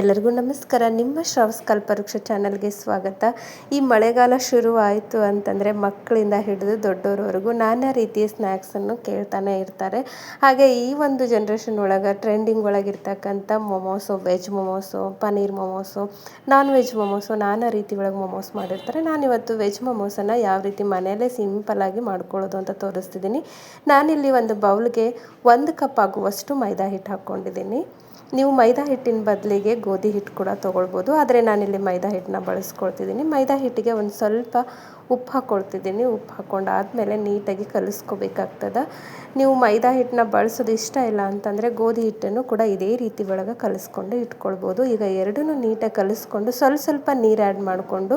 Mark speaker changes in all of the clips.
Speaker 1: ಎಲ್ಲರಿಗೂ ನಮಸ್ಕಾರ. ನಿಮ್ಮ ಶ್ರವಸ್ ಕಲ್ಪವೃಕ್ಷ ಚಾನಲ್ಗೆ ಸ್ವಾಗತ. ಈ ಮಳೆಗಾಲ ಶುರುವಾಯಿತು ಅಂತಂದರೆ ಮಕ್ಕಳಿಂದ ಹಿಡಿದು ದೊಡ್ಡವರವರೆಗೂ ನಾನಾ ರೀತಿಯ ಸ್ನ್ಯಾಕ್ಸನ್ನು ಕೇಳ್ತಾನೆ ಇರ್ತಾರೆ. ಹಾಗೆ ಈ ಒಂದು ಜನ್ರೇಷನ್ ಒಳಗೆ trending ಒಳಗಿರ್ತಕ್ಕಂಥ momos veg momos paneer momos non veg momos ನಾನಾ ರೀತಿ ಒಳಗೆ ಮೊಮೋಸ್ ಮಾಡಿರ್ತಾರೆ. ನಾನಿವತ್ತು ವೆಜ್ ಮೊಮೋಸನ್ನು ಯಾವ ರೀತಿ ಮನೆಯಲ್ಲೇ ಸಿಂಪಲ್ಲಾಗಿ ಮಾಡ್ಕೊಳ್ಳೋದು ಅಂತ ತೋರಿಸ್ತಿದ್ದೀನಿ ನಾನಿಲ್ಲಿ ಒಂದು ಬೌಲ್ಗೆ ಒಂದು ಕಪ್ ಆಗುವಷ್ಟು ಮೈದಾ ಹಿಟ್ಟು ಹಾಕ್ಕೊಂಡಿದ್ದೀನಿ ನೀವು ಮೈದಾ ಹಿಟ್ಟಿನ ಬದಲಿಗೆ ಗೋಧಿ ಹಿಟ್ಟು ಕೂಡ ತೊಗೊಳ್ಬೋದು. ಆದರೆ ನಾನಿಲ್ಲಿ ಮೈದಾ ಹಿಟ್ಟನ್ನ ಬಳಸ್ಕೊಳ್ತಿದ್ದೀನಿ. ಮೈದಾ ಹಿಟ್ಟಿಗೆ ಒಂದು ಸ್ವಲ್ಪ ಉಪ್ಪು ಹಾಕ್ಕೊಳ್ತಿದ್ದೀನಿ ಉಪ್ಪು ಹಾಕ್ಕೊಂಡಾದ್ಮೇಲೆ ನೀಟಾಗಿ ಕಲಿಸ್ಕೋಬೇಕಾಗ್ತದೆ. ನೀವು ಮೈದಾ ಹಿಟ್ಟನ್ನ ಬಳಸೋದು ಇಷ್ಟ ಇಲ್ಲ ಅಂತಂದರೆ ಗೋಧಿ ಹಿಟ್ಟನ್ನು ಕೂಡ ಇದೇ ರೀತಿ ಒಳಗೆ ಕಲಿಸ್ಕೊಂಡು ಇಟ್ಕೊಳ್ಬೋದು. ಈಗ ಎರಡೂ ನೀಟಾಗಿ ಕಲಿಸ್ಕೊಂಡು ಸ್ವಲ್ಪ ಸ್ವಲ್ಪ ನೀರು ಆ್ಯಡ್ ಮಾಡಿಕೊಂಡು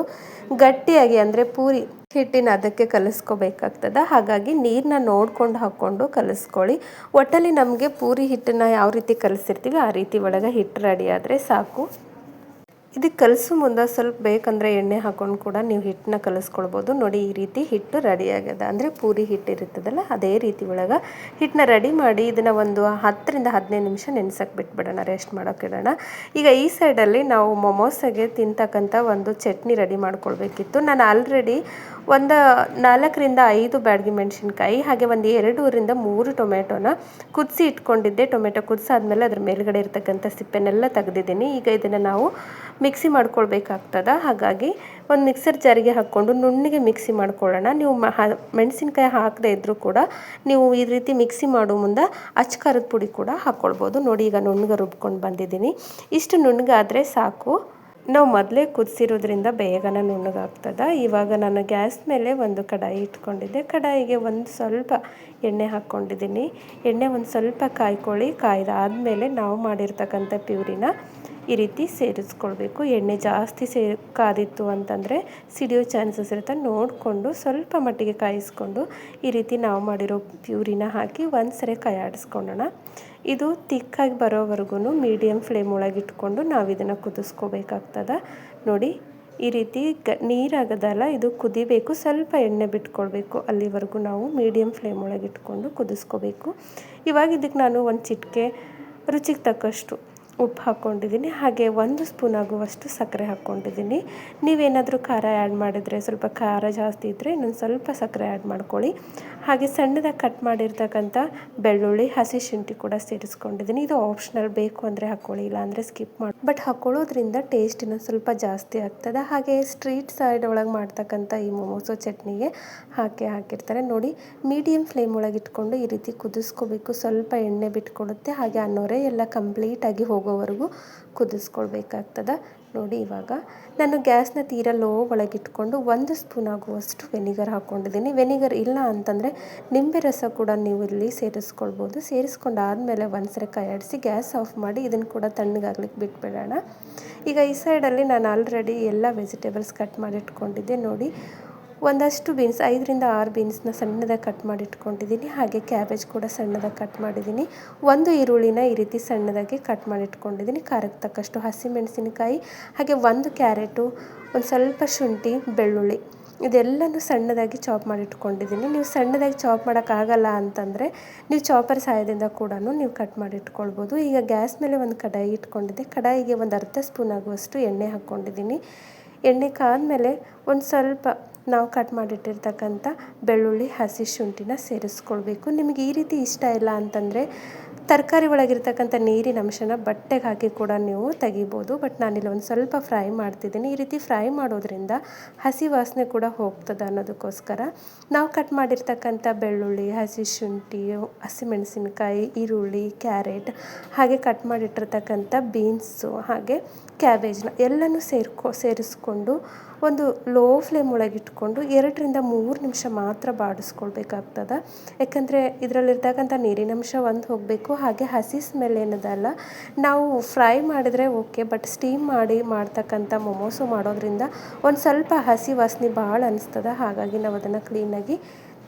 Speaker 1: ಗಟ್ಟಿಯಾಗಿ ಅಂದರೆ ಪೂರಿ ಹಿಟ್ಟಿನ ಅದಕ್ಕೆ ಕಲಿಸ್ಕೋಬೇಕಾಗ್ತದೆ. ಹಾಗಾಗಿ ನೀರನ್ನ ನೋಡ್ಕೊಂಡು ಹಾಕ್ಕೊಂಡು ಕಲಿಸ್ಕೊಳ್ಳಿ. ಒಟ್ಟಲ್ಲಿ ನಮಗೆ ಪೂರಿ ಹಿಟ್ಟನ್ನ ಯಾವ ರೀತಿ ಕಲಿಸಿರ್ತೀವಿ ಆ ರೀತಿ ಒಳಗೆ ಹಿಟ್ಟು ರೆಡಿ ಆದರೆ ಸಾಕು. ಇದಕ್ಕೆ ಕಲಸು ಮುಂದೆ ಸ್ವಲ್ಪ ಬೇಕಂದರೆ ಎಣ್ಣೆ ಹಾಕೊಂಡು ಕೂಡ ನೀವು ಹಿಟ್ಟನ್ನ ಕಲಿಸ್ಕೊಳ್ಬೋದು. ನೋಡಿ ಈ ರೀತಿ ಹಿಟ್ಟು ರೆಡಿ ಆಗ್ಯದ ಅಂದರೆ ಪೂರಿ ಹಿಟ್ಟು ಇರುತ್ತದಲ್ಲ, ಅದೇ ರೀತಿ ಒಳಗೆ ಹಿಟ್ಟನ್ನ ರೆಡಿ ಮಾಡಿ ಇದನ್ನು ಒಂದು ಹತ್ತರಿಂದ ಹದಿನೈದು ನಿಮಿಷ ನೆನೆಸಕ್ಕೆ ಬಿಟ್ಬಿಡೋಣ ರೆಸ್ಟ್ ಮಾಡೋಕೆ ಇಡೋಣ. ಈಗ ಈ ಸೈಡಲ್ಲಿ ನಾವು ಮೊಮೋಸಾಗೆ ತಿಂತಕ್ಕಂಥ ಒಂದು ಚಟ್ನಿ ರೆಡಿ ಮಾಡ್ಕೊಳ್ಬೇಕಿತ್ತು. ನಾನು ಆಲ್ರೆಡಿ ಒಂದು ನಾಲ್ಕರಿಂದ ಐದು ಬ್ಯಾಡ್ಗೆ ಮೆಣಸಿನ್ಕಾಯಿ, ಹಾಗೆ ಒಂದು ಎರಡೂರಿಂದ ಮೂರು ಟೊಮೆಟೊನ ಕುದಿಸಿ ಇಟ್ಕೊಂಡಿದ್ದೆ. ಟೊಮೆಟೊ ಕುದಿಸಾದ್ಮೇಲೆ ಅದ್ರ ಮೇಲ್ಗಡೆ ಇರ್ತಕ್ಕಂಥ ಸಿಪ್ಪೆನೆಲ್ಲ ತೆಗೆದಿದ್ದೀನಿ. ಈಗ ಇದನ್ನು ನಾವು ಮಿಕ್ಸಿ ಮಾಡ್ಕೊಳ್ಬೇಕಾಗ್ತದೆ. ಹಾಗಾಗಿ ಒಂದು ಮಿಕ್ಸರ್ ಜಾರಿಗೆ ಹಾಕ್ಕೊಂಡು ನುಣ್ಣಗೆ ಮಿಕ್ಸಿ ಮಾಡ್ಕೊಳ್ಳೋಣ. ನೀವು ಮೆಣಸಿನ್ಕಾಯಿ ಹಾಕದೇ ಇದ್ದರೂ ಕೂಡ ನೀವು ಈ ರೀತಿ ಮಿಕ್ಸಿ ಮಾಡೋ ಮುಂದೆ ಅಚ್ಕಾರದ ಪುಡಿ ಕೂಡ ಹಾಕ್ಕೊಳ್ಬೋದು ನೋಡಿ, ಈಗ ನುಣ್ಣಗೆ ರುಬ್ಕೊಂಡು ಬಂದಿದ್ದೀನಿ. ಇಷ್ಟು ನುಣ್ಣಗಾದರೆ ಸಾಕು. ನಾವು ಮೊದಲೇ ಕುದಿಸಿರೋದ್ರಿಂದ ಬೇಗನೆ ನುಣ್ಣಗಾಗ್ತದೆ. ಇವಾಗ ನಾನು ಗ್ಯಾಸ್ ಮೇಲೆ ಒಂದು ಕಡಾಯಿ ಇಟ್ಕೊಂಡಿದ್ದೆ. ಕಡಾಯಿಗೆ ಒಂದು ಸ್ವಲ್ಪ ಎಣ್ಣೆ ಹಾಕ್ಕೊಂಡಿದ್ದೀನಿ. ಎಣ್ಣೆ ಒಂದು ಸ್ವಲ್ಪ ಕಾಯ್ಕೊಳ್ಳಿ. ಕಾಯ್ದಾದ್ಮೇಲೆ ನಾವು ಮಾಡಿರ್ತಕ್ಕಂಥ ಪ್ಯೂರಿನ ಈ ರೀತಿ ಸೇರಿಸ್ಕೊಳ್ಬೇಕು. ಎಣ್ಣೆ ಜಾಸ್ತಿ ಸೇ ಕಾದಿತ್ತು ಅಂತಂದರೆ ಸಿಡಿಯೋ ಚಾನ್ಸಸ್ ಇರುತ್ತೆ. ನೋಡಿಕೊಂಡು ಸ್ವಲ್ಪ ಮಟ್ಟಿಗೆ ಕಾಯಿಸ್ಕೊಂಡು ಈ ರೀತಿ ನಾವು ಮಾಡಿರೋ ಪ್ಯೂರಿನ ಹಾಕಿ ಒಂದು ಸರಿ ಕೈಯಾಡಿಸ್ಕೊಳ್ಳೋಣ. ಇದು ತಿಕ್ಕಾಗಿ ಬರೋವರೆಗೂ ಮೀಡಿಯಮ್ ಫ್ಲೇಮ್ ಒಳಗೆ ಇಟ್ಕೊಂಡು ನಾವು ಇದನ್ನು ಕುದಿಸ್ಕೋಬೇಕಾಗ್ತದೆ. ನೋಡಿ, ಈ ರೀತಿ ಗ, ನೀರಾಗದಲ್ಲ, ಇದು ಕುದಿಬೇಕು. ಸ್ವಲ್ಪ ಎಣ್ಣೆ ಬಿಟ್ಕೊಳ್ಬೇಕು. ಅಲ್ಲಿವರೆಗೂ ನಾವು ಮೀಡಿಯಮ್ ಫ್ಲೇಮ್ ಒಳಗೆ ಇಟ್ಕೊಂಡು ಕುದಿಸ್ಕೋಬೇಕು. ಇವಾಗ ಇದಕ್ಕೆ ನಾನು ಒಂದು ಚಿಟಿಕೆ ರುಚಿಗೆ ತಕ್ಕಷ್ಟು ಉಪ್ಪು ಹಾಕ್ಕೊಂಡಿದ್ದೀನಿ. ಹಾಗೆ ಒಂದು ಸ್ಪೂನ್ ಆಗುವಷ್ಟು ಸಕ್ಕರೆ ಹಾಕ್ಕೊಂಡಿದ್ದೀನಿ. ನೀವೇನಾದರೂ ಖಾರ ಆ್ಯಡ್ ಮಾಡಿದರೆ, ಸ್ವಲ್ಪ ಖಾರ ಜಾಸ್ತಿ ಇದ್ದರೆ ಇನ್ನೊಂದು ಸ್ವಲ್ಪ ಸಕ್ಕರೆ ಆ್ಯಡ್ ಮಾಡ್ಕೊಳ್ಳಿ. ಹಾಗೆ ಸಣ್ಣದಾಗಿ ಕಟ್ ಮಾಡಿರ್ತಕ್ಕಂಥ ಬೆಳ್ಳುಳ್ಳಿ, ಹಸಿ ಶುಂಠಿ ಕೂಡ ಸೇರಿಸ್ಕೊಂಡಿದ್ದೀನಿ. ಇದು ಆಪ್ಷನಲ್ ಬೇಕು ಅಂದರೆ ಹಾಕ್ಕೊಳ್ಳಿ ಇಲ್ಲ ಅಂದರೆ ಸ್ಕಿಪ್ ಮಾಡಿ ಬಟ್ ಹಾಕ್ಕೊಳ್ಳೋದ್ರಿಂದ ಟೇಸ್ಟ್ ಇನ್ನೊಂದು ಸ್ವಲ್ಪ ಜಾಸ್ತಿ ಆಗ್ತದೆ. ಹಾಗೆ ಸ್ಟ್ರೀಟ್ ಸೈಡ್ ಒಳಗೆ ಮಾಡ್ತಕ್ಕಂಥ ಈ ಮೊಮೋಸೊ ಚಟ್ನಿಗೆ ಹಾಕಿ ಹಾಕಿರ್ತಾರೆ. ನೋಡಿ ಮೀಡಿಯಮ್ ಫ್ಲೇಮ್ ಒಳಗೆ ಇಟ್ಕೊಂಡು ಈ ರೀತಿ ಕುದಿಸ್ಕೋಬೇಕು. ಸ್ವಲ್ಪ ಎಣ್ಣೆ ಬಿಟ್ಕೊಡುತ್ತೆ. ಹಾಗೆ ಅನ್ನೋರೆ ನೊರೆ ಎಲ್ಲ ಕಂಪ್ಲೀಟಾಗಿ ಹೋಗೋವರೆಗೂ ಕುದಿಸ್ಕೊಳ್ಬೇಕಾಗ್ತದೆ. ನೋಡಿ ಇವಾಗ ನಾನು ಗ್ಯಾಸ್ನ ತೀರ ಲೋ ಒಳಗಿಟ್ಕೊಂಡು ಒಂದು ಸ್ಪೂನ್ ಆಗುವಷ್ಟು ವೆನಿಗರ್ ಹಾಕ್ಕೊಂಡಿದ್ದೀನಿ. ವೆನಿಗರ್ ಇಲ್ಲ ಅಂತಂದರೆ ನಿಂಬೆ ರಸ ಕೂಡ ನೀವು ಇಲ್ಲಿ ಸೇರಿಸ್ಕೊಳ್ಬೋದು. ಒಂದು ಒಂದ್ಸರಿ ಕೈಯಾಡಿಸಿ ಗ್ಯಾಸ್ ಆಫ್ ಮಾಡಿ ಇದನ್ನು ಕೂಡ ತಣ್ಣಗಾಗ್ಲಿಕ್ಕೆ ಬಿಟ್ಬಿಡೋಣ. ಈಗ ಈ ಸೈಡಲ್ಲಿ ನಾನು ಆಲ್ರೆಡಿ ಎಲ್ಲ ವೆಜಿಟೇಬಲ್ಸ್ ಕಟ್ ಮಾಡಿಟ್ಕೊಂಡಿದ್ದೆ. ನೋಡಿ ಒಂದಷ್ಟು ಬೀನ್ಸ್, ಐದರಿಂದ ಆರು ಬೀನ್ಸ್ನ ಸಣ್ಣದಾಗಿ ಕಟ್ ಮಾಡಿ ಇಟ್ಕೊಂಡಿದ್ದೀನಿ ಹಾಗೆ ಕ್ಯಾಬೇಜ್ ಕೂಡ ಸಣ್ಣದಾಗಿ ಕಟ್ ಮಾಡಿದ್ದೀನಿ. ಒಂದು ಈರುಳ್ಳಿನ ಈ ರೀತಿ ಸಣ್ಣದಾಗಿ ಕಟ್ ಮಾಡಿ ಇಟ್ಕೊಂಡಿದ್ದೀನಿ ಖಾರಕ್ಕೆ ತಕ್ಕಷ್ಟು ಹಸಿಮೆಣಸಿನಕಾಯಿ, ಹಾಗೆ ಒಂದು ಕ್ಯಾರೆಟು, ಒಂದು ಸ್ವಲ್ಪ ಶುಂಠಿ, ಬೆಳ್ಳುಳ್ಳಿ, ಇದೆಲ್ಲನೂ ಸಣ್ಣದಾಗಿ ಚಾಪ್ ಮಾಡಿ ಇಟ್ಕೊಂಡಿದ್ದೀನಿ ನೀವು ಸಣ್ಣದಾಗಿ ಚಾಪ್ ಮಾಡೋಕ್ಕಾಗಲ್ಲ ಅಂತಂದರೆ ನೀವು ಚಾಪರ್ ಸಹಾಯದಿಂದ ಕೂಡ ನೀವು ಕಟ್ ಮಾಡಿ ಇಟ್ಕೊಳ್ಬೋದು ಈಗ ಗ್ಯಾಸ್ ಮೇಲೆ ಒಂದು ಕಡಾಯಿ ಇಟ್ಕೊಂಡಿದ್ದೆ. ಕಡಾಯಿಗೆ ಒಂದು ಅರ್ಧ ಸ್ಪೂನ್ ಆಗುವಷ್ಟು ಎಣ್ಣೆ ಹಾಕ್ಕೊಂಡಿದ್ದೀನಿ. ಎಣ್ಣೆ ಕಾದ ಮೇಲೆ ಒಂದು ಸ್ವಲ್ಪ ನಾವು ಕಟ್ ಮಾಡಿಟ್ಟಿರ್ತಕ್ಕಂಥ ಬೆಳ್ಳುಳ್ಳಿ, ಹಸಿ ಶುಂಠಿನ ಸೇರಿಸ್ಕೊಳ್ಬೇಕು. ನಿಮಗೆ ಈ ರೀತಿ ಇಷ್ಟ ಇಲ್ಲ ಅಂತಂದರೆ ತರಕಾರಿ ಒಳಗಿರ್ತಕ್ಕಂಥ ನೀರಿನ ಅಂಶನ ಬಟ್ಟೆಗೆ ಹಾಕಿ ಕೂಡ ನೀವು ತೆಗಿಬೋದು. ಬಟ್ ನಾನಿಲ್ಲಿ ಒಂದು ಸ್ವಲ್ಪ ಫ್ರೈ ಮಾಡ್ತಿದ್ದೀನಿ. ಈ ರೀತಿ ಫ್ರೈ ಮಾಡೋದ್ರಿಂದ ಹಸಿ ವಾಸನೆ ಕೂಡ ಹೋಗ್ತದೆ ಅನ್ನೋದಕ್ಕೋಸ್ಕರ ನಾವು ಕಟ್ ಮಾಡಿರ್ತಕ್ಕಂಥ ಬೆಳ್ಳುಳ್ಳಿ, ಹಸಿ ಶುಂಠಿ, ಹಸಿಮೆಣಸಿನಕಾಯಿ, ಈರುಳ್ಳಿ, ಕ್ಯಾರೆಟ್, ಹಾಗೆ ಕಟ್ ಮಾಡಿಟ್ಟಿರ್ತಕ್ಕಂಥ ಬೀನ್ಸು ಹಾಗೆ ಕ್ಯಾಬೇಜ್ನ ಎಲ್ಲನೂ ಸೇರ್ಕೊ, ಸೇರಿಸ್ಕೊಂಡು ಒಂದು ಲೋ ಫ್ಲೇಮ್ ಒಳಗೆ ಇಟ್ಕೊಂಡು ಎರಡರಿಂದ ಮೂರು ನಿಮಿಷ ಮಾತ್ರ ಬಾಡಿಸ್ಕೊಳ್ಬೇಕಾಗ್ತದೆ. ಯಾಕಂದರೆ ಇದರಲ್ಲಿರ್ತಕ್ಕಂಥ ನೀರಿನಂಶ ಒಂದು ಹೋಗಬೇಕು, ಹಾಗೆ ಹಸಿ ಸ್ಮೆಲ್ ಏನದಲ್ಲ, ನಾವು ಫ್ರೈ ಮಾಡಿದರೆ ಓಕೆ ಬಟ್ ಸ್ಟೀಮ್ ಮಾಡಿ ಮಾಡ್ತಕ್ಕಂಥ ಮೊಮೋಸು ಮಾಡೋದ್ರಿಂದ ಒಂದು ಸ್ವಲ್ಪ ಹಸಿ ವಾಸನೆ ಭಾಳ ಅನಿಸ್ತದೆ, ಹಾಗಾಗಿ ನಾವು ಅದನ್ನು ಕ್ಲೀನಾಗಿ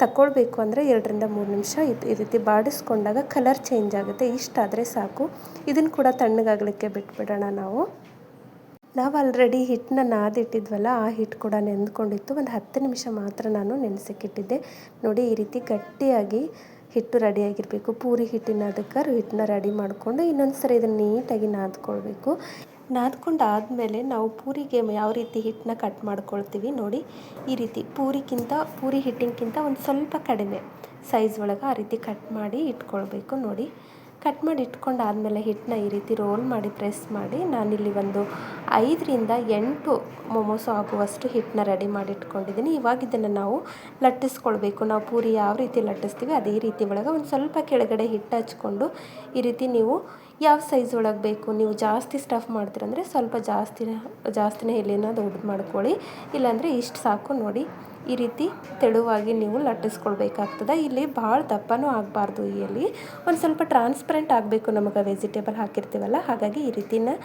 Speaker 1: ತಗೊಳ್ಬೇಕು ಅಂದರೆ ಎರಡರಿಂದ ಮೂರು ನಿಮಿಷ ಇದು ಈ ರೀತಿ ಬಾಡಿಸ್ಕೊಂಡಾಗ ಕಲರ್ ಚೇಂಜ್ ಆಗುತ್ತೆ. ಇಷ್ಟಾದರೆ ಸಾಕು. ಇದನ್ನು ಕೂಡ ತಣ್ಣಗಾಗಲಿಕ್ಕೆ ಬಿಟ್ಬಿಡೋಣ ನಾವು. ನಾವು ಆಲ್ರೆಡಿ ಹಿಟ್ಟನ್ನ ನಾದಿಟ್ಟಿದ್ವಲ್ಲ, ಆ ಹಿಟ್ಟು ಕೂಡ ನೆಂದ್ಕೊಂಡಿತ್ತು ಒಂದು ಹತ್ತು ನಿಮಿಷ ಮಾತ್ರ ನಾನು ನೆನೆಸಕ್ಕಿಟ್ಟಿದ್ದೆ. ನೋಡಿ, ಈ ರೀತಿ ಗಟ್ಟಿಯಾಗಿ ಹಿಟ್ಟು ರೆಡಿಯಾಗಿರಬೇಕು ಪೂರಿ ಹಿಟ್ಟಿನ ಅದಕ್ಕೆ ಹಿಟ್ಟನ್ನ ರೆಡಿ ಮಾಡಿಕೊಂಡು ಇನ್ನೊಂದು ಸರಿ ಇದನ್ನು ನೀಟಾಗಿ ನಾದ್ಕೊಳ್ಬೇಕು. ನಾದ್ಕೊಂಡು ಆದಮೇಲೆ ನಾವು ಪೂರಿಗೆ ಯಾವ ರೀತಿ ಹಿಟ್ಟನ್ನ ಕಟ್ ಮಾಡ್ಕೊಳ್ತೀವಿ ನೋಡಿ. ಈ ರೀತಿ ಪೂರಿಗಿಂತ, ಪೂರಿ ಹಿಟ್ಟಿನಕ್ಕಿಂತ ಒಂದು ಸ್ವಲ್ಪ ಕಡಿಮೆ ಸೈಜ್ ಒಳಗೆ ಆ ರೀತಿ ಕಟ್ ಮಾಡಿ ಇಟ್ಕೊಳ್ಬೇಕು ನೋಡಿ. ಕಟ್ ಮಾಡಿ ಇಟ್ಕೊಂಡಾದಮೇಲೆ ಹಿಟ್ಟನ್ನ ಈ ರೀತಿ ರೋಲ್ ಮಾಡಿ ಪ್ರೆಸ್ ಮಾಡಿ ನಾನಿಲ್ಲಿ ಒಂದು ಐದರಿಂದ ಎಂಟು ಮೊಮೋಸು ಆಗುವಷ್ಟು ಹಿಟ್ಟನ್ನ ರೆಡಿ ಮಾಡಿ ಇಟ್ಕೊಂಡಿದ್ದೀನಿ. ಇವಾಗ ಇದನ್ನು ನಾವು ಲಟ್ಟಿಸ್ಕೊಳ್ಬೇಕು. ನಾವು ಪೂರಿ ಯಾವ ರೀತಿ ಲಟ್ಟಿಸ್ತೀವಿ ಅದೇ ರೀತಿ ಒಳಗೆ ಒಂದು ಸ್ವಲ್ಪ ಕೆಳಗಡೆ ಹಿಟ್ಟು ಹಚ್ಕೊಂಡು ಈ ರೀತಿ ನೀವು ಯಾವ ಸೈಜ್ ಒಳಗೆ ಬೇಕು? ನೀವು ಜಾಸ್ತಿ ಸ್ಟಫ್ ಮಾಡ್ತೀರಂದರೆ ಸ್ವಲ್ಪ ಜಾಸ್ತಿನೇ ಜಾಸ್ತಿನೇ ಎಲೆನ ದೊಡ್ಡದು ಮಾಡ್ಕೊಳ್ಳಿ. ಇಲ್ಲಾಂದರೆ ಇಷ್ಟು ಸಾಕು ನೋಡಿ. ಈ ರೀತಿ ತೆಳುವಾಗಿ ನೀವು ಲಟ್ಟಿಸ್ಕೊಳ್ಬೇಕಾಗ್ತದೆ. ಇಲ್ಲಿ ಭಾಳ ದಪ್ಪನೂ ಆಗಬಾರ್ದು ಈ ಎಲೆ. ಒಂದು ಸ್ವಲ್ಪ ಟ್ರಾನ್ಸ್ಪರೆಂಟ್ ಆಗಬೇಕು ನಮಗೆ ವೆಜಿಟೇಬಲ್ ಹಾಕಿರ್ತೀವಲ್ಲ? ಹಾಗಾಗಿ ಈ ರೀತಿನ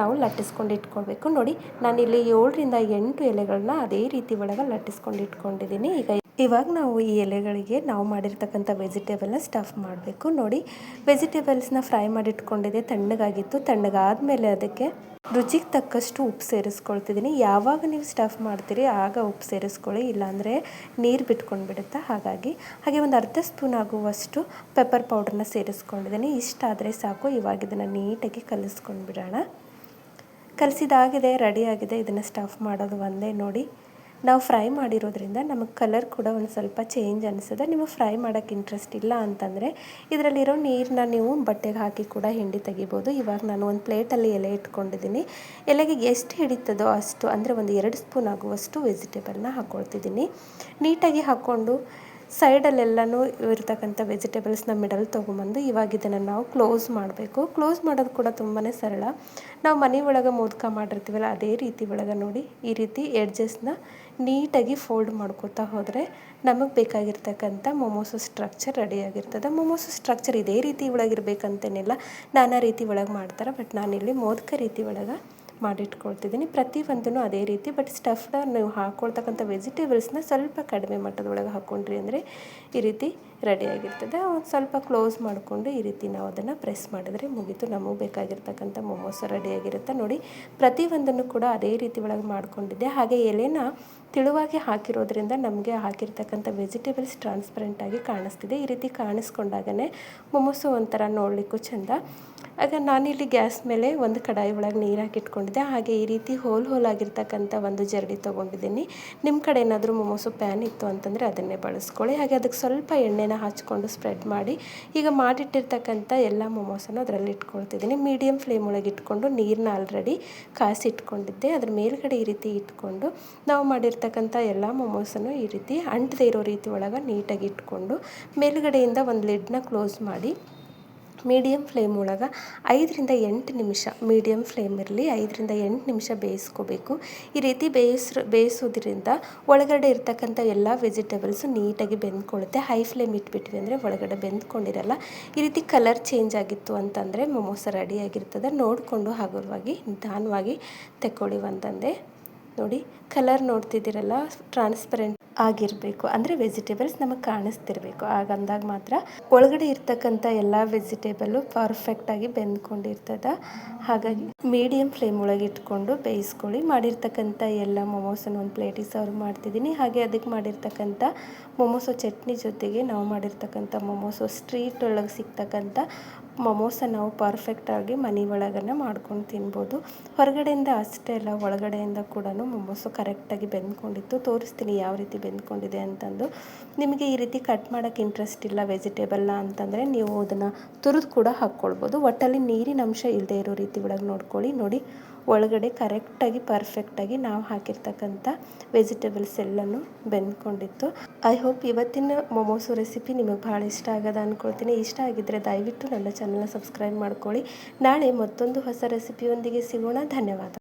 Speaker 1: ನಾವು ಲಟ್ಟಿಸ್ಕೊಂಡು ಇಟ್ಕೊಳ್ಬೇಕು. ನೋಡಿ, ನಾನಿಲ್ಲಿ ಏಳರಿಂದ ಎಂಟು ಎಲೆಗಳನ್ನ ಅದೇ ರೀತಿ ಒಳಗೆ ಲಟ್ಟಿಸ್ಕೊಂಡು ಇಟ್ಕೊಂಡಿದ್ದೀನಿ. ಈಗ ಇವಾಗ ನಾವು ಈ ಎಲೆಗಳಿಗೆ ನಾವು ಮಾಡಿರ್ತಕ್ಕಂಥ ವೆಜಿಟೇಬಲ್ನ ಸ್ಟಫ್ ಮಾಡಬೇಕು. ನೋಡಿ, ವೆಜಿಟೇಬಲ್ಸ್ನ ಫ್ರೈ ಮಾಡಿಟ್ಕೊಂಡಿದ್ದೆ ತಣ್ಣಗಾಗಿತ್ತು. ತಣ್ಣಗಾದಮೇಲೆ ಅದಕ್ಕೆ ರುಚಿಗೆ ತಕ್ಕಷ್ಟು ಉಪ್ಪು ಸೇರಿಸ್ಕೊಳ್ತಿದ್ದೀನಿ. ಯಾವಾಗ ನೀವು ಸ್ಟಫ್ ಮಾಡ್ತೀರಿ, ಆಗ ಉಪ್ಪು ಸೇರಿಸ್ಕೊಳ್ಳಿ. ಇಲ್ಲಾಂದರೆ ನೀರು ಬಿಟ್ಕೊಂಡು ಬಿಡುತ್ತೆ ಹಾಗಾಗಿ. ಹಾಗೆ ಒಂದು ಅರ್ಧ ಸ್ಪೂನ್ ಆಗುವಷ್ಟು ಪೆಪ್ಪರ್ ಪೌಡ್ರನ್ನ ಸೇರಿಸ್ಕೊಂಡಿದ್ದೀನಿ. ಇಷ್ಟಾದರೆ ಸಾಕು, ಇವಾಗ ಇದನ್ನು ನೀಟಾಗಿ ಕಲಿಸ್ಕೊಂಡು ಬಿಡೋಣ ಕಲಿಸಿದಾಗಿದೆ ರೆಡಿಯಾಗಿದೆ ಇದನ್ನು ಸ್ಟಫ್ ಮಾಡೋದು ಒಂದೇ. ನೋಡಿ ನಾವು ಫ್ರೈ ಮಾಡಿರೋದ್ರಿಂದ ನಮಗೆ ಕಲರ್ ಕೂಡ ಒಂದು ಸ್ವಲ್ಪ ಚೇಂಜ್ ಅನ್ಸುತ್ತೆ. ನಿಮಗೆ ಫ್ರೈ ಮಾಡೋಕ್ಕೆ ಇಂಟ್ರೆಸ್ಟ್ ಇಲ್ಲ ಅಂತಂದರೆ ಇದರಲ್ಲಿರೋ ನೀರನ್ನ ನೀವು ಬಟ್ಟೆಗೆ ಹಾಕಿ ಕೂಡ ಹಿಂಡಿ ತೆಗಿಬೋದು. ಇವಾಗ ನಾನು ಒಂದು ಪ್ಲೇಟಲ್ಲಿ ಎಲೆ ಇಟ್ಕೊಂಡಿದ್ದೀನಿ. ಎಲೆಗೆ ಎಷ್ಟು ಹಿಡಿತದೋ ಅಷ್ಟು, ಅಂದರೆ ಒಂದು ಎರಡು ಸ್ಪೂನ್ ಆಗುವಷ್ಟು ವೆಜಿಟೇಬಲ್ನ ಹಾಕ್ಕೊಳ್ತಿದ್ದೀನಿ ನೀಟಾಗಿ ಹಾಕ್ಕೊಂಡು ಸೈಡಲ್ಲೆಲ್ಲನೂ ಇರ್ತಕ್ಕಂಥ ವೆಜಿಟೇಬಲ್ಸ್ನ ಮಿಡಲ್ ತೊಗೊಂಬಂದು ಇವಾಗ ಇದನ್ನು ನಾವು ಕ್ಲೋಸ್ ಮಾಡಬೇಕು. ಕ್ಲೋಸ್ ಮಾಡೋದು ಕೂಡ ತುಂಬಾ ಸರಳ. ನಾವು ಮನೆ ಒಳಗೆ ಮೋದಕ ಮಾಡಿರ್ತೀವಲ್ಲ, ಅದೇ ರೀತಿ ಒಳಗೆ ನೋಡಿ ಈ ರೀತಿ ಎಡ್ಜಸ್ನ ನೀಟಾಗಿ ಫೋಲ್ಡ್ ಮಾಡ್ಕೋತಾ ಹೋದರೆ ನಮಗೆ ಬೇಕಾಗಿರ್ತಕ್ಕಂಥ ಮೊಮೋಸು ಸ್ಟ್ರಕ್ಚರ್ ರೆಡಿಯಾಗಿರ್ತದೆ ಮೊಮೋಸು ಸ್ಟ್ರಕ್ಚರ್ ಇದೇ ರೀತಿ ಒಳಗಿರ್ಬೇಕಂತೇನಿಲ್ಲ. ನಾನಾ ರೀತಿ ಒಳಗೆ ಮಾಡ್ತಾರೆ, ಬಟ್ ನಾನಿಲ್ಲಿ ಮೋದಕ ರೀತಿ ಒಳಗೆ ಮಾಡಿಟ್ಕೊಳ್ತಿದ್ದೀನಿ. ಪ್ರತಿಯೊಂದೂ ಅದೇ ರೀತಿ ಬಟ್ ಸ್ಟಫ್ನ ನೀವು ಹಾಕ್ಕೊಳ್ತಕ್ಕಂಥ ವೆಜಿಟೇಬಲ್ಸ್ನ ಸ್ವಲ್ಪ ಕಡಿಮೆ ಮಟ್ಟದೊಳಗೆ ಹಾಕ್ಕೊಂಡ್ರಿ ಅಂದರೆ ಈ ರೀತಿ ರೆಡಿಯಾಗಿರ್ತದೆ ಒಂದು ಸ್ವಲ್ಪ ಕ್ಲೋಸ್ ಮಾಡಿಕೊಂಡು ಈ ರೀತಿ ನಾವು ಅದನ್ನು ಪ್ರೆಸ್ ಮಾಡಿದರೆ ಮುಗಿತು. ನಮಗೆ ಬೇಕಾಗಿರ್ತಕ್ಕಂಥ ಮೊಮೋಸ್ ರೆಡಿಯಾಗಿರುತ್ತೆ ನೋಡಿ, ಪ್ರತಿಯೊಂದನ್ನು ಕೂಡ ಅದೇ ರೀತಿ ಒಳಗೆ ಮಾಡಿಕೊಂಡಿದ್ದೆ. ಹಾಗೆ ಎಲೆನ ತಿಳುವಾಗಿ ಹಾಕಿರೋದ್ರಿಂದ ನಮಗೆ ಹಾಕಿರ್ತಕ್ಕಂಥ ವೆಜಿಟೇಬಲ್ಸ್ ಟ್ರಾನ್ಸ್ಪರೆಂಟಾಗಿ ಕಾಣಿಸ್ತಿದೆ. ಈ ರೀತಿ ಕಾಣಿಸ್ಕೊಂಡಾಗನೇ ಮೊಮೋಸು ಒಂಥರ ನೋಡಲಿಕ್ಕೂ ಚೆಂದ. ಆಗ ನಾನಿಲ್ಲಿ ಗ್ಯಾಸ್ ಮೇಲೆ ಒಂದು ಕಡಾಯಿ ಒಳಗೆ ನೀರು ಹಾಕಿಟ್ಕೊಂಡಿದ್ದೆ ಹಾಗೆ ಈ ರೀತಿ ಹೋಲ್ ಹೋಲ್ ಆಗಿರ್ತಕ್ಕಂಥ ಒಂದು ಜರಡಿ ತೊಗೊಂಡಿದ್ದೀನಿ. ನಿಮ್ಮ ಕಡೆ ಏನಾದರೂ ಮೊಮೋಸು ಪ್ಯಾನ್ ಇತ್ತು ಅಂತಂದರೆ ಅದನ್ನೇ ಬಳಸ್ಕೊಳ್ಳಿ. ಹಾಗೆ ಅದಕ್ಕೆ ಸ್ವಲ್ಪ ಎಣ್ಣೆನ ಹಚ್ಕೊಂಡು ಸ್ಪ್ರೆಡ್ ಮಾಡಿ, ಈಗ ಮಾಡಿಟ್ಟಿರ್ತಕ್ಕಂಥ ಎಲ್ಲ ಮೊಮೋಸನ್ನು ಅದರಲ್ಲಿ ಇಟ್ಕೊಳ್ತಿದ್ದೀನಿ. ಮೀಡಿಯಮ್ ಫ್ಲೇಮ್ ಒಳಗೆ ಇಟ್ಕೊಂಡು ನೀರನ್ನ ಆಲ್ರೆಡಿ ಕಾಸಿ ಇಟ್ಕೊಂಡಿದ್ದೆ. ಅದ್ರ ಮೇಲ್ಗಡೆ ಈ ರೀತಿ ಇಟ್ಕೊಂಡು ನಾವು ಮಾಡಿರ್ತಕ್ಕಂಥ ಎಲ್ಲ ಮೊಮೋಸನ್ನು ಈ ರೀತಿ ಅಂಟದೇ ಇರೋ ರೀತಿ ಒಳಗೆ ನೀಟಾಗಿ ಇಟ್ಕೊಂಡು ಮೇಲ್ಗಡೆಯಿಂದ ಒಂದು ಲಿಡ್ನ ಕ್ಲೋಸ್ ಮಾಡಿ ಮೀಡಿಯಮ್ ಫ್ಲೇಮ್ ಒಳಗೆ ಐದರಿಂದ ಎಂಟು ನಿಮಿಷ ಮೀಡಿಯಮ್ ಫ್ಲೇಮ್ ಇರಲಿ, ಐದರಿಂದ ಎಂಟು ನಿಮಿಷ ಬೇಯಿಸ್ಕೋಬೇಕು. ಈ ರೀತಿ ಬೇಯಿಸ್ ಬೇಯಿಸೋದ್ರಿಂದ ಒಳಗಡೆ ಇರ್ತಕ್ಕಂಥ ಎಲ್ಲ ವೆಜಿಟೇಬಲ್ಸು ನೀಟಾಗಿ ಬೆಂದ್ಕೊಳ್ಳುತ್ತೆ. ಹೈ ಫ್ಲೇಮ್ ಇಟ್ಬಿಟ್ವಿ ಅಂದರೆ ಒಳಗಡೆ ಬೆಂದ್ಕೊಂಡಿರಲ್ಲ. ಈ ರೀತಿ ಕಲರ್ ಚೇಂಜ್ ಆಗಿತ್ತು ಅಂತಂದರೆ ಮೊಮೋಸ ರೆಡಿಯಾಗಿರ್ತದೆ ನೋಡಿಕೊಂಡು ಹಗುರವಾಗಿ, ನಿಧಾನವಾಗಿ ತೆಕ್ಕೊಳ್ಳಿ ಒಂದಂದೆ. ನೋಡಿ, ಕಲರ್ ನೋಡ್ತಿದ್ದೀರಲ್ಲ, ಟ್ರಾನ್ಸ್ಪರೆಂಟ್ ಆಗಿರಬೇಕು. ಅಂದರೆ ವೆಜಿಟೇಬಲ್ಸ್ ನಮಗೆ ಕಾಣಿಸ್ತಿರಬೇಕು. ಹಾಗಂದಾಗ ಮಾತ್ರ ಒಳಗಡೆ ಇರ್ತಕ್ಕಂಥ ಎಲ್ಲ ವೆಜಿಟೇಬಲ್ಲು ಪರ್ಫೆಕ್ಟಾಗಿ ಬೆಂದ್ಕೊಂಡಿರ್ತದೆ. ಹಾಗಾಗಿ ಮೀಡಿಯಮ್ ಫ್ಲೇಮ್ ಒಳಗೆ ಇಟ್ಕೊಂಡು ಬೇಯಿಸ್ಕೊಳ್ಳಿ. ಮಾಡಿರ್ತಕ್ಕಂಥ ಎಲ್ಲ ಮೊಮೋಸನ್ನು ಒಂದು ಪ್ಲೇಟಿಗೆ ಸರ್ವ್ ಮಾಡ್ತಿದ್ದೀನಿ. ಹಾಗೆ ಅದಕ್ಕೆ ಮಾಡಿರ್ತಕ್ಕಂಥ ಮೊಮೋಸು ಚಟ್ನಿ ಜೊತೆಗೆ ನಾವು ಮಾಡಿರ್ತಕ್ಕಂಥ ಮೊಮೋಸು ಸ್ಟ್ರೀಟ್ ಒಳಗೆ ಸಿಗ್ತಕ್ಕಂಥ ಮೊಮೋಸ ನಾವು ಪರ್ಫೆಕ್ಟಾಗಿ ಮನೆ ಒಳಗನ್ನು ಮಾಡ್ಕೊಂಡು ತಿನ್ಬೋದು. ಹೊರಗಡೆಯಿಂದ ಅಷ್ಟೇ ಅಲ್ಲ, ಒಳಗಡೆಯಿಂದ ಕೂಡ ಮೊಮೋಸು ಕರೆಕ್ಟಾಗಿ ಬೆಂದ್ಕೊಂಡಿತ್ತು. ತೋರಿಸ್ತೀನಿ ಯಾವ ರೀತಿ ಬೆಂದ್ಕೊಂಡಿದೆ ಅಂತಂದು. ನಿಮಗೆ ಈ ರೀತಿ ಕಟ್ ಮಾಡೋಕ್ಕೆ ಇಂಟ್ರೆಸ್ಟ್ ಇಲ್ಲ ವೆಜಿಟೇಬಲ್ನ ಅಂತಂದರೆ ನೀವು ಅದನ್ನು ತುರಿದು ಕೂಡ ಹಾಕ್ಕೊಳ್ಬೋದು. ಒಟ್ಟಲ್ಲಿ ನೀರಿನ ಅಂಶ ಇಲ್ಲದೆ ಇರೋ ರೀತಿ ಒಳಗೆ ನೋಡ್ಕೊಳ್ಳಿ. ನೋಡಿ, ಒಳಗಡೆ ಕರೆಕ್ಟಾಗಿ ಪರ್ಫೆಕ್ಟಾಗಿ ನಾವು ಹಾಕಿರ್ತಕ್ಕಂಥ ವೆಜಿಟೇಬಲ್ಸ್ ಎಲ್ಲನೂ ಬೆಂದ್ಕೊಂಡಿತ್ತು. ಐ ಹೋಪ್ ಇವತ್ತಿನ ಮೊಮೋಸು ರೆಸಿಪಿ ನಿಮಗೆ ಭಾಳ ಇಷ್ಟ ಆಗದ ಅಂದ್ಕೊಳ್ತೀನಿ ಇಷ್ಟ ಆಗಿದ್ದರೆ ದಯವಿಟ್ಟು ನನ್ನ ಚಾನಲ್ನ ಸಬ್ಸ್ಕ್ರೈಬ್ ಮಾಡ್ಕೊಳ್ಳಿ. ನಾಳೆ ಮತ್ತೊಂದು ಹೊಸ ರೆಸಿಪಿಯೊಂದಿಗೆ ಸಿಗೋಣ. ಧನ್ಯವಾದ.